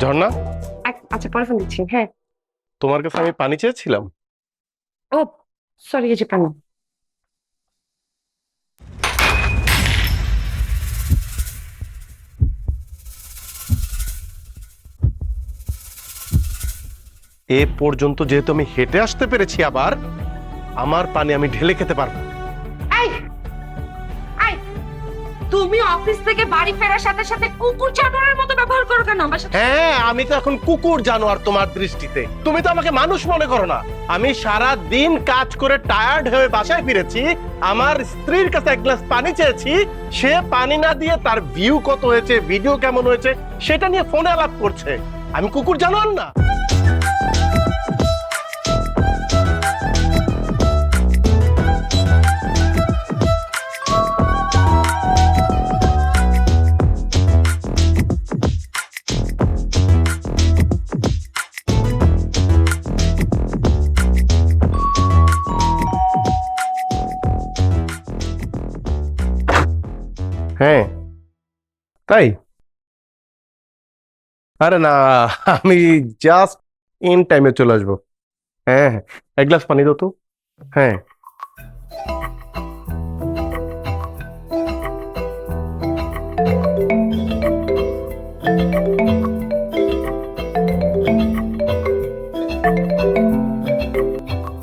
ঝর্ণা? আচ্ছা পরে ফোন দিচ্ছি হ্যাঁ। তোমার কাছে আমি পানি চেয়েছিলাম। ও সরি এই যে পানি। এ পর্যন্ত যেহেতু আমি হেঁটে আসতে পেরেছি আবার আমার পানি আমি ঢেলে খেতে পারব তুমি অফিস থেকে বাড়ি ফেরার সাথে সাথে কুকুর চাটনের মতো ব্যবহার করো কেন আমার সাথে? হ্যাঁ আমি তো এখন কুকুর জানোয়ার তোমার দৃষ্টিতে। তুমি তো আমাকে মানুষ মনে করো না। আমি সারা দিন কাজ করে টায়ার্ড হয়ে বাসায় ফিরেছি। আমার স্ত্রীর কাছে এক গ্লাস পানি চেয়েছি। সে পানি না দিয়ে তার ভিউ কত হয়েছে ভিডিও কেমন হয়েছে, সেটা নিয়ে ফোনে আলাপ করছে। আমি কুকুর জানোয়ার না। হ্যাঁ। তাই? আরে না আমি জাস্ট ইন টাইমে চলে আসব। হ্যাঁ হ্যাঁ। এক গ্লাস পানি দাও তো। হ্যাঁ।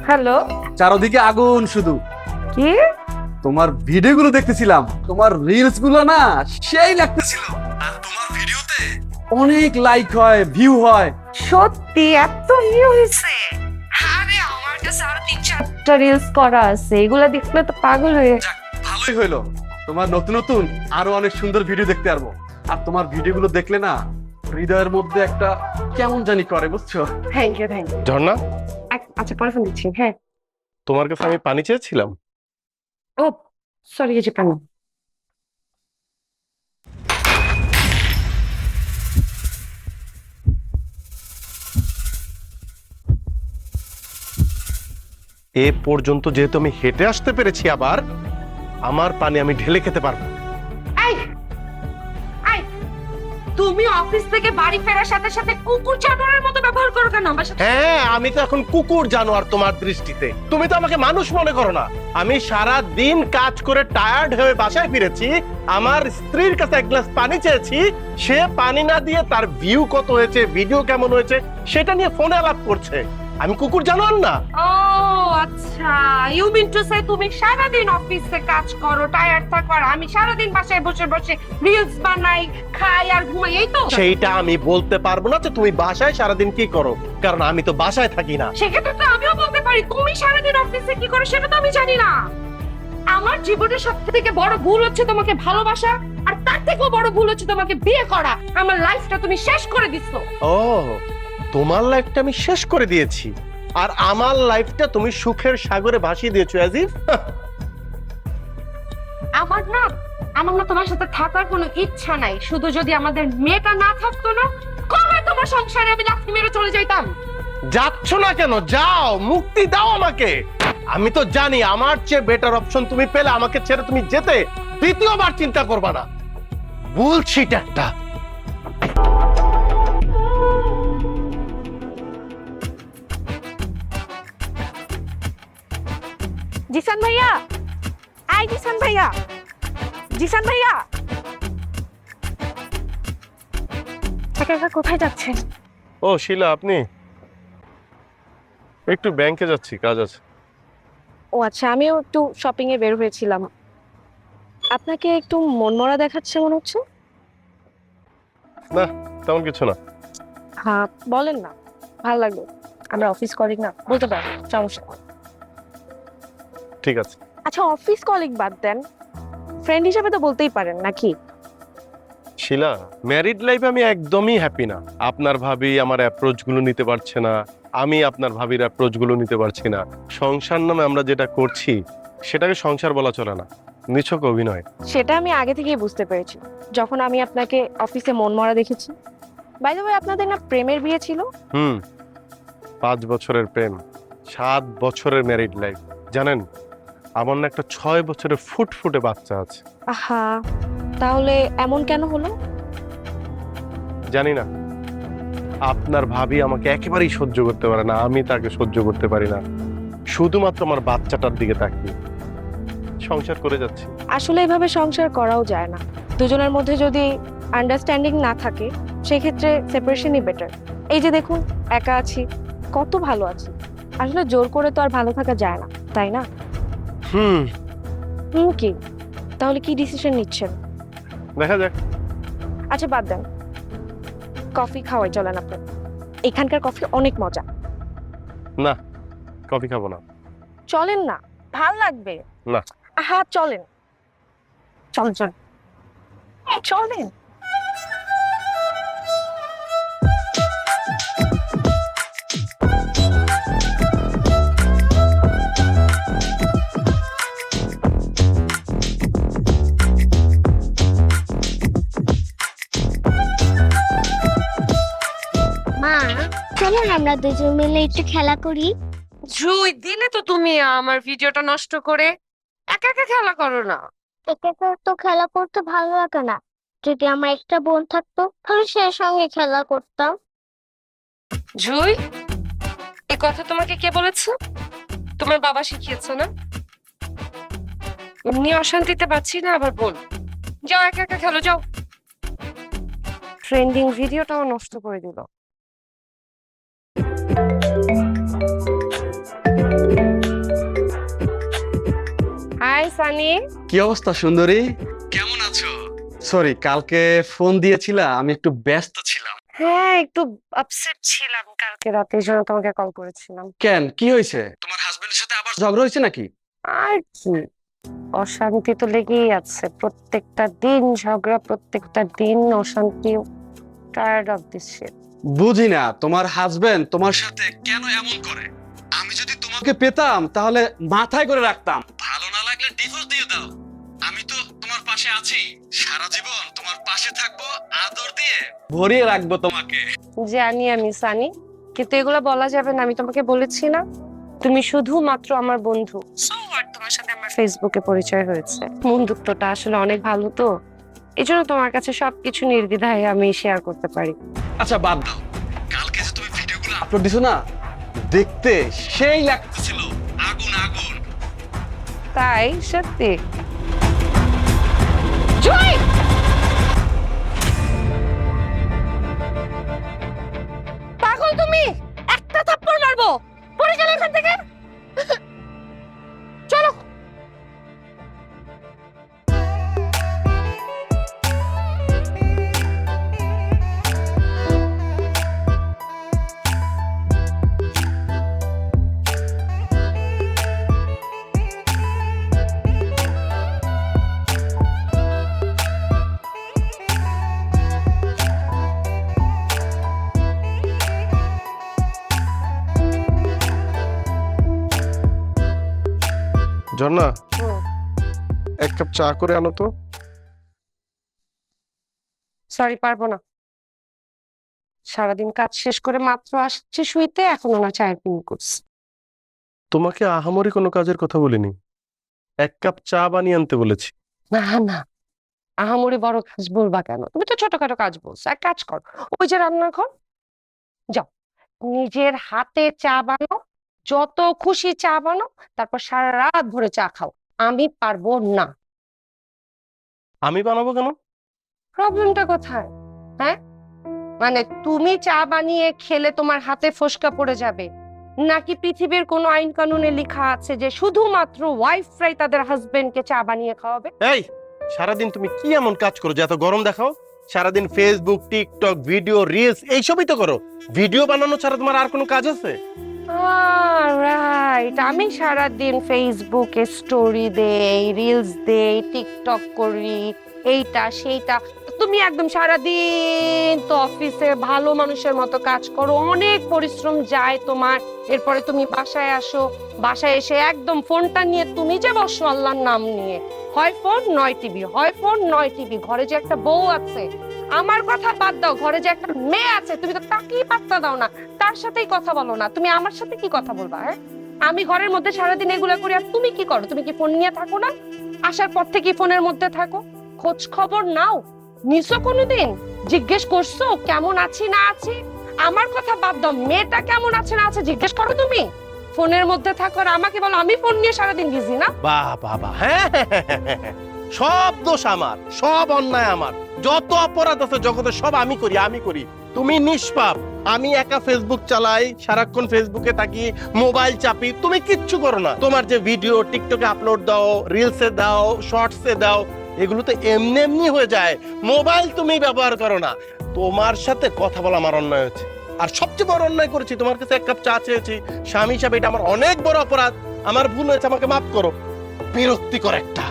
হ্যালো। চারদিকে আগুন শুধু। কি? তোমার ভিডিওগুলো দেখতেছিলাম তোমার রিলসগুলো না সেই লাগতেছিল। আর তোমার ভিডিওতে অনেক লাইক হয় ভিউ হয়। সত্যি এত ভিউ হয়েছে। আরে আমার কাছে আরও তিন চারটা রিলস করা আছে এগুলা দেখলে তো পাগল হয়ে যাক, ভালোই হইল। তোমার নতুন নতুন আরও অনেক সুন্দর ভিডিও দেখতে পারব। আর তোমার ভিডিওগুলো দেখলে না হৃদয়ের মধ্যে একটা কেমন জানি করে বুঝছ? Thank you thank you Jharna? আচ্ছা পরে ফোন দিচ্ছি হ্যাঁ। তোমার কাছে আমি পানি চেয়েছিলাম? ও সরি যে এ পর্যন্ত যেহেতু আমি হেঁটে আসতে পেরেছি আবার, আমার পানি আমি ঢেলে খেতে পারব। তুমি অফিস থেকে বাড়ি ফেরার সাথে সাথে কুকুর জানোয়ারের মতো ব্যবহার করো কেন আমার সাথে? হ্যাঁ আমি তো এখন কুকুর জানোয়ার তোমার দৃষ্টিতে। তুমি তো আমাকে মানুষ মনে করো না। আমি সারা দিন কাজ করে টায়ার্ড হয়ে বাসায় ফিরেছি। আমার স্ত্রীর কাছে এক গ্লাস পানি চেয়েছি। সে পানি না দিয়ে তার ভিউ কত হয়েছে ভিডিও কেমন হয়েছে, সেটা নিয়ে ফোনে আলাপ করছে। আমি কুকুর জানোয়ার না। ও আচ্ছা। ইউ মিন টু সে তুমি সারাদিন অফিসে কাজ করো টায়ার্ড থাকো আর আমি সারাদিন বাসায় বসে বসে রিলস বানাই খাই আর ঘুমাই এই তো? সেইটা আমি বলতে পারব না যে তুমি বাসায় সারাদিন কি করো কারণ আমি তো বাসায় থাকি না। সেক্ষেত্রে তো আমিও বলতে পারি তুমি সারাদিন অফিসে কি করো সেটা তো আমি জানি না। আমার জীবনের সব থেকে বড় ভুল হচ্ছে তোমাকে ভালোবাসা আর তার থেকেও বড় ভুল হচ্ছে তোমাকে বিয়ে করা। আমার লাইফটা তুমি শেষ করে দিচ্ছ ও তোমার লাইফটা আমি শেষ করে দিয়েছি। আর আমার লাইফটা তুমি সুখের সাগরে ভাসিয়ে দিয়েছ অ্যাজিফ আমার না আমার না তোমার সাথে থাকার কোনো ইচ্ছা নাই। শুধু যদি আমাদের মেয়েটা না থাকতো না কবে তোমার সংসারে আমি লাথি মেরে চলে যাইতাম? যাচ্ছ না কেন? যাও মুক্তি দাও আমাকে। আমি তো জানি আমার চেয়ে বেটার অপশন তুমি পেলে আমাকে ছেড়ে তুমি যেতে। দ্বিতীয়বার চিন্তা করবা না। বুলশিট একটা। ভাইয়া। জিসান ভাইয়া। একা একা কোথায় যাচ্ছেন? ও শিলা আপনি? একটু ব্যাংকে যাচ্ছি কাজ আছে। ও আচ্ছা আমিও একটু শপিং এ বের হয়েছিলাম। আপনাকে একটু মনমরা দেখাচ্ছে মনে হচ্ছে? না তেমন কিছু না। হ্যাঁ বলেন না ভালো লাগল। আমরা অফিস কলিগ না বলতে পারেন সমস্যা ঠিক আছে। আচ্ছা অফিস কলিগ বাদ দেন। ফ্রেন্ড হিসেবে তো বলতেই পারেন নাকি? শিলা ম্যারিড লাইফে আমি একদমই হ্যাপি না। আপনার ভাবি আমার অ্যাপ্রোচগুলো নিতে পারছে না। আমি আপনার ভাবির অ্যাপ্রোচগুলো নিতে পারছি না। সংসার নামে আমরা যেটা করছি সেটাকে সংসার বলা চলে না। নিছক অভিনয়। সেটা আমি আগে থেকেই বুঝতে পেরেছি। যখন আমি আপনাকে অফিসে মন মনমরা দেখেছি। বাই দ্য আপনাদের না প্রেমের বিয়ে ছিল? হুম। পাঁচ বছরের প্রেম সাত বছরের ম্যারিড লাইফ জানেন আমার না একটা ছয় বছরের ফুটফুটে বাচ্চা আছে। আহা তাহলে এমন কেন হলো? জানি না। আপনার ভাবি আমাকে একেবারেই সহ্য করতে পারে না আমি তাকে সহ্য করতে পারি না। শুধুমাত্র আমার বাচ্চাটার দিকে তাকিয়ে। সংসার করে যাচ্ছি। আসলে এভাবে সংসার করাও যায় না। দুজনের মধ্যে যদি আন্ডারস্ট্যান্ডিং না থাকে সেক্ষেত্রে সেপারেশনই বেটার এই যে দেখুন একা আছি কত ভালো আছি। আসলে জোর করে তো আর ভালো থাকা যায় না তাই না? হুম। হুম কি? তাহলে কি ডিসিশন নিচ্ছেন? দেখা যাক। আচ্ছা বাদ দেন। কফি খাওয়াই চলেন আপনি। এখানকার কফি অনেক মজা। না কফি খাব না। চলেন না ভালো লাগবে। না। হ্যাঁ চলেন। চল চল। চলেন। চলো না আমরা দুজন মিলে একটু খেলা করি। জুই দিলে তো তুমি আমার ভিডিওটা নষ্ট করে একা একা খেলা করো না। একা একা তো খেলা করতে ভালো লাগে না। যদি আমার একটা বোন থাকতো তাহলে সে সঙ্গে খেলা করতাম। জুই এ কথা তোমাকে কে বলেছে? তোমার বাবা শিখিয়েছে না? এমনি অশান্তিতে পাচ্ছি না আবার বল যাও একা একা খেলো যাও। ট্রেন্ডিং ভিডিওটাও নষ্ট করে দিল। হাই সানি কি অবস্থা সুন্দরী? কেমন আছো? সরি কালকে ফোন দিয়েছিলা আমি একটু ব্যস্ত ছিলাম। হ্যাঁ একটু আপসেট ছিলাম কালকে রাতে এই জন্য তোমাকে কল করেছিলাম। কেন? কি হয়েছে? তোমার হাজবেন্ডের সাথে আবার ঝগড়া হয়েছে নাকি? আর কি অশান্তি তো লেগেই আছে। প্রত্যেকটা দিন ঝগড়া প্রত্যেকটা দিন অশান্তি টায়ার্ড অফ দিস শিট বুঝি না তোমার হাজবেন্ড তোমার সাথে কেন এমন করে? আমি যদি তোমাকে পেতাম তাহলে মাথায় করে রাখতাম। ভালো না লাগলে ডিভোর্স দিয়ে দাও। আমি তো তোমার পাশে আছি। সারা জীবন তোমার পাশে থাকব আদর দিয়ে ভরিয়ে রাখব তোমাকে। জানি আমি সানি কিন্তু এগুলো বলা যাবে না আমি তোমাকে বলেছি না। তুমি শুধু মাত্র আমার বন্ধু। সো হোয়াট তোমার সাথে আমার ফেসবুকে পরিচয় হয়েছে। বন্ধুত্বটা আসলে অনেক ভালো তো। এই জন্য তোমার কাছে সবকিছু নির্দ্বিধায় আমি শেয়ার করতে পারি। আচ্ছা বাদ দাও। কালকে যে তুমি ভিডিওগুলো আপলোড দিছো না দেখতে সেই লাগতেছিল। আগুন আগুন। তাই সত্যি। জয়! ঝর্ণা এক কাপ চা করে আনো তো। সরি পারব না। সারাদিন কাজ শেষ করে মাত্র আসছে শুইতে এখনও না চায়ের পিন করছি তোমাকে আহামরি কোনো কাজের কথা বলিনি। এক কাপ চা বানিয়ে আনতে বলেছি। না না। আহামরি বড় কাজ বলবা কেন? তুমি তো ছোটখাটো কাজ বলছো। এক কাজ কর। ওই যে রান্নাঘর। যাও। নিজের হাতে চা বানাও যত খুশি চা বানাও তারপর সারা রাত ভরে চা খাও। আমি পারব না। আমি বানাবো কেন? প্রবলেমটা কোথায়? হ্যাঁ? মানে তুমি চা বানিয়ে খেলে তোমার হাতে ফোসকা পড়ে যাবে। নাকি পৃথিবীর কোনো আইন কানুনে লেখা আছে যে শুধুমাত্র ওয়াইফরাই তাদের হাজবেন্ডকে চা বানিয়ে খাওয়াবে? এই সারাদিন তুমি কি এমন কাজ করো যে এত গরম দেখাও। সারাদিন ফেসবুক টিকটক ভিডিও রিলস এইসবই তো করো। ভিডিও বানানো ছাড়া তোমার আর কোনো কাজ আছে? রাইট আমি সারাদিন ফেসবুকে স্টোরি দেই রিলস দেই টিকটক করি, এইটা, সেইটা। তুমি একদম সারাদিন তো অফিসে ভালো মানুষের মতো কাজ করো, অনেক পরিশ্রম যায় তোমার। এরপরে তুমি বাসায় আসো, বাসায় এসে একদম ফোনটা নিয়ে তুমি যে বসো আল্লাহর নাম নিয়ে। হয় ফোন নয় টিভি হয় ফোন নয় টিভি ঘরে যে একটা বউ আছে আমার কথা বাদ দাও ঘরে যে একটা মেয়ে আছে তুমি তো তাকেই পাত্তা দাও না। তার সাথেই কথা বলো না। তুমি আমার সাথে কি কথা বলবা হ্যাঁ? আমি ঘরের মধ্যে সারাদিন এগুলো করি আর তুমি কি করো? তুমি কি ফোন নিয়ে থাকো না? আসার পর থেকে ফোনের মধ্যে থাকো। খোঁজ খবর নাও। নিছো কোনোদিন? জিজ্ঞেস করছ কেমন আছি না আছি? আমার কথা বাদ দাও। মেয়েটা কেমন আছে না আছে জিজ্ঞেস করো তুমি। ফোনের মধ্যে থাকো আর আমাকে বলো আমি ফোন নিয়ে সারাদিন বিজি না? বাহ বাবা হ্যাঁ হ্যাঁ, হ্যাঁ, হ্যাঁ, হ্যাঁ। সব দোষ আমার, সব অন্যায় আমার। যত অপরাধ আছে জগতে, সব আমি করি আমি করি। তুমি নিষ্পাপ। আমি একা ফেসবুক চালাই, সারাক্ষণ ফেসবুকে থাকি মোবাইল চাপি। তুমি কিচ্ছু করো না। তোমার যে ভিডিও টিকটকে আপলোড দাও রিলসে দাও শর্টসে দাও, এগুলো তো এমনি এমনি হয়ে যায়। মোবাইল তুমি ব্যবহার করো না। তোমার সাথে কথা বলা আমার অন্যায় হচ্ছে আর সবচেয়ে বড় অন্যায় করেছি, তোমার কাছে এক কাপ চা চেয়েছি। স্বামী হিসাবে এটা আমার অনেক বড় অপরাধ। আমার ভুল হয়েছে, আমাকে মাফ করো। বিরক্তিকর একটা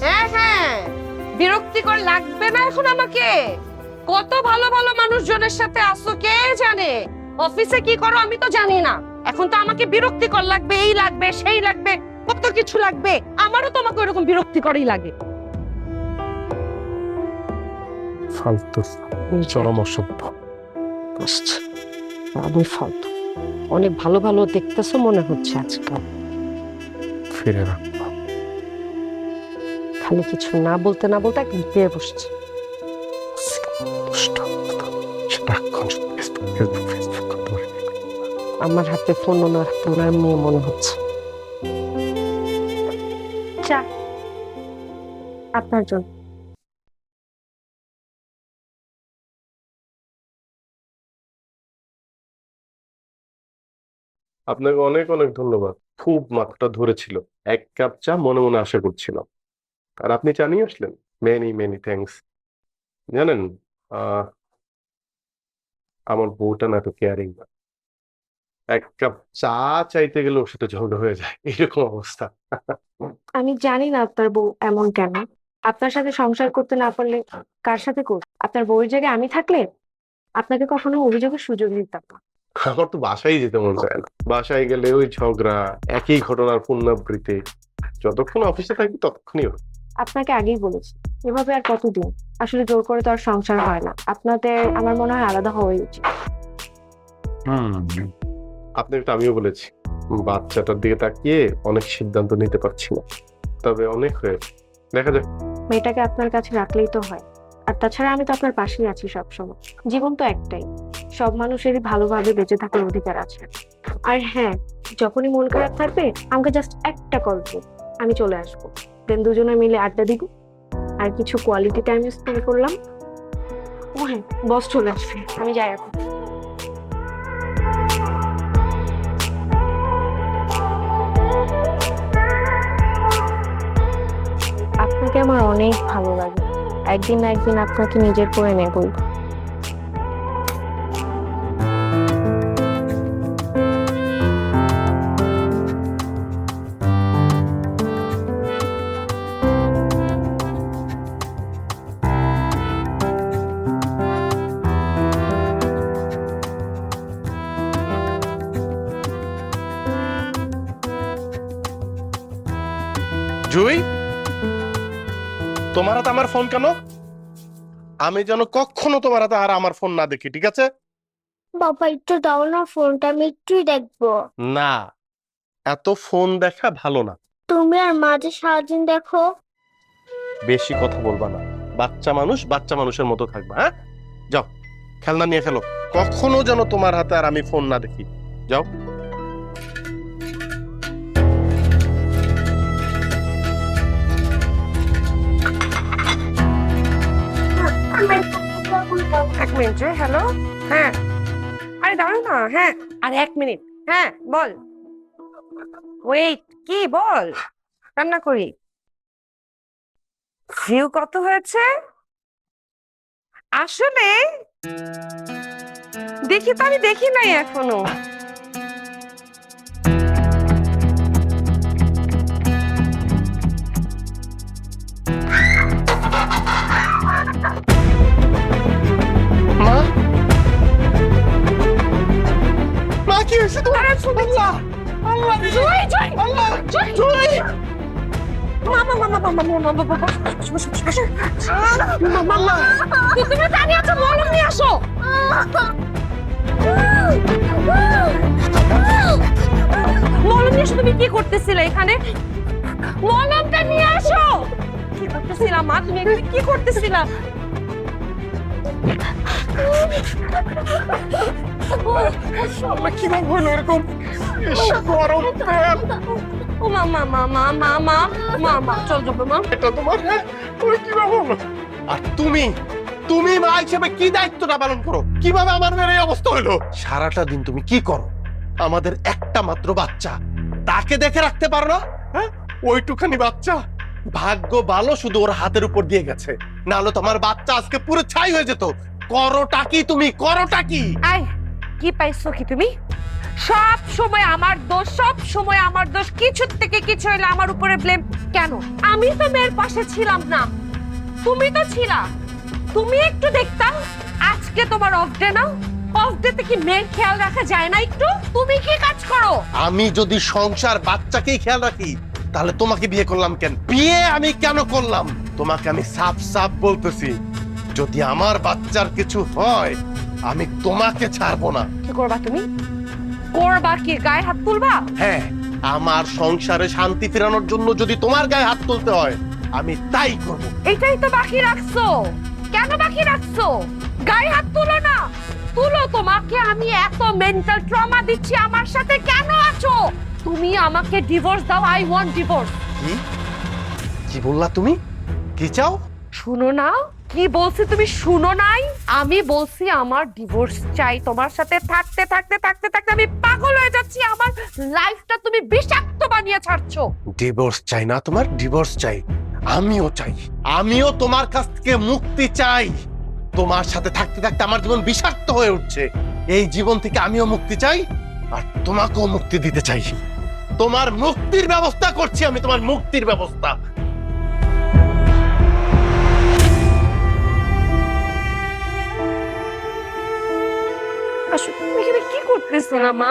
হ্যাঁ হ্যাঁ। বিরক্তিকর লাগবে না এখন আমাকে? কত ভালো ভালো মানুষজনের সাথে আসো কে জানে? অফিসে কি করো আমি তো জানি না। এখন তো আমাকে বিরক্তিকর লাগবে এই লাগবে সেই লাগবে কত কিছু লাগবে। আমারও তোমাকে ওরকম বিরক্তিকরই লাগে। ফালতু। চরম অসভ্য। আমি ফালতু। অনেক ভালো ভালো দেখতেছো মনে হচ্ছে আজকাল। ফিরে রাখ খালি কিছু না বলতে না বলতে একদম পেয়ে বসছে। আমার হাতে ফোন ওনার হাতে ওনার মেয়ে মনে হচ্ছে। চা। আপনার জন্য। আপনাকে অনেক অনেক ধন্যবাদ। খুব মাথাটা ধরেছিল। এক কাপ চা মনে মনে আশা করছিলাম। আর আপনি চা নিয়ে আসলেন মেনি মেনি থ্যাঙ্কস জানেন আমার বউটা না তো কেয়ারিং না। এক কাপ চা চাইতে গেলে ওর সাথে ঝগড়া হয়ে যায় এরকম অবস্থা। আমি জানি না আপনার বউ এমন কেন। আপনার সাথে সংসার করতে না পারলে কার সাথে করব? আপনার বউয়ের জায়গায় আমি থাকলে আপনাকে কখনো অভিযোগের সুযোগ দিতাম না। আমার তো বাসায় যেতে মন চায় না। বাসায় গেলে ওই ঝগড়া একই ঘটনার পুনরাবৃত্তি যতক্ষণ অফিসে থাকি ততক্ষণই হয়। আপনাকে আগেই বলেছি এভাবে আর কতদিন? আসলে জোর করে তো আর সংসার হয় না। আপনাদের আমার মনে হয় আলাদা হওয়াই উচিত। আপনাকে আমিও বলেছি বাচ্চাটার দিকে তাকিয়ে অনেক সিদ্ধান্ত নিতে পারছি না। তবে অনেক হয়েছে। দেখা যাক। মেয়েটাকে আপনার কাছে রাখলেই তো হয়। আর তাছাড়া আমি তো আপনার পাশেই আছি সবসময়। জীবন তো একটাই। সব মানুষেরই ভালোভাবে বেঁচে থাকার অধিকার আছে। আর হ্যাঁ যখনই মন খারাপ থাকবে আমাকে জাস্ট একটা কল আমি চলে আসব। দেন দুজনে মিলে আড্ডা দিব। আর কিছু কোয়ালিটি টাইম স্পেন্ড করলাম। ও হ্যাঁ বস চলে আসবে আমি যাই এখন। আপনাকে আমার অনেক ভালো লাগে। একদিন না একদিন আপনাকে নিজের করে নেবই। জুই তোমার হাতে আমার ফোন কেন? আমি যেন কখনো তোমার হাতে আর আমার ফোন না দেখি ঠিক আছে? বাবা একটু দাও না ফোনটা আমি একটুই দেখব। না এত ফোন দেখা ভালো না। তুমি আর মাঝে সারাদিন দেখো। বেশি কথা বলবা না। বাচ্চা মানুষ বাচ্চা মানুষের মতো থাকবা হ্যাঁ? যাও খেলনা নিয়ে খেলো কখনো যেন তোমার হাতে আর আমি ফোন না দেখি। যাও। মিনিট হ্যালো হ্যাঁ। আরে দাঁড়াও না হ্যাঁ। আর এক মিনিট। হ্যাঁ বল। ওয়েট কি বল? রান্না করি। ভিউ কত হয়েছে? আসলে দেখি তো আমি দেখি নাই এখনও। আল্লাহ নিয়ে আসো মলম নিয়ে তুমি কি করতেছিলে এখানে মলমটা নিয়ে আসো কি করতেছিলাম মা তুমি কি করতেছিলা আল্লাহ কীভাবে হলো এরকম? ইস, গরম তেল। ও মা মা মা মা মা মা মা মা চল যাব মা। এটা তোমার হ্যাঁ? তুমি কীভাবে হলো আর তুমি? তুমি মা হিসেবে কি দায়িত্বটা পালন করো? কীভাবে আমার মেয়ের এই অবস্থা হলো? সারাটা দিন তুমি কি করো? আমাদের একটা মাত্র বাচ্চা। তাকে দেখে রাখতে পারো না? হ্যাঁ? ওইটুখানি বাচ্চা। ভাগ্য ভালো শুধু ওর হাতের উপর দিয়ে গেছে। নাহলে তোমার বাচ্চা আজকে পুরো ছাই হয়ে যেত। করোটা কি তুমি? করোটা কি? আই কি পাইছো কি তুমি? সব সময় আমার দোষ সব সময় আমার দোষ কিছু থেকে কিছু হলে আমার উপরে ব্লেম কেন? আমি তো মেয়ের পাশে ছিলাম না। তুমি তো ছিলা। তুমি একটু দেখতাম আজকে তোমার অফ ডে না? অফ ডেতে কি মেয়ের খেয়াল রাখা যায় না একটু? তুমি কি কাজ করো? আমি যদি সংসার বাচ্চাকেই খেয়াল রাখি তাহলে তোমাকে বিয়ে করলাম কেন? বিয়ে আমি কেন করলাম? তোমাকে আমি সাফ সাফ বলতেছি। যদি আমার বাচ্চার কিছু হয় আমি তোমাকে ছাড়বো না। কি করবা তুমি? করবা কি? গায়ে হাত তুলবা? হ্যাঁ আমার সংসারে শান্তি ফেরানোর জন্য যদি তোমার গায়ে হাত তুলতে হয় আমি তাই করব। এটাই তো বাকি রাখছো। কেন বাকি রাখছো? গায়ে হাত তুলো না। তুলো তোমাকে আমি এত মেন্টাল ট্রমা দিচ্ছি আমার সাথে। কেন আছো? তুমি আমাকে ডিভোর্স দাও আই ওয়ান্ট ডিভোর্স কি? কি বললা তুমি? কি চাও? শুনো না। কি বলছি তুমি শুনো নাই? আমি বলছি আমার ডিভোর্স চাই, তোমার সাথে থাকতে থাকতে থাকতে থাকতে আমি পাগল হয়ে যাচ্ছি, আমার লাইফটা তুমি বিষাক্ত বানিয়ে ছাড়ছো। ডিভোর্স চাই না তোমার ডিভোর্স চাই। আমিও চাই। আমিও তোমার কাছ থেকে মুক্তি চাই। তোমার সাথে থাকতে থাকতে আমার জীবন বিষাক্ত হয়ে উঠছে। এই জীবন থেকে আমিও মুক্তি চাই, আর তোমাকেও মুক্তি দিতে চাই। তোমার মুক্তির ব্যবস্থা করছি আমি, তোমার মুক্তির ব্যবস্থা। আসলে তুমি এখানে কি করতেছো না মা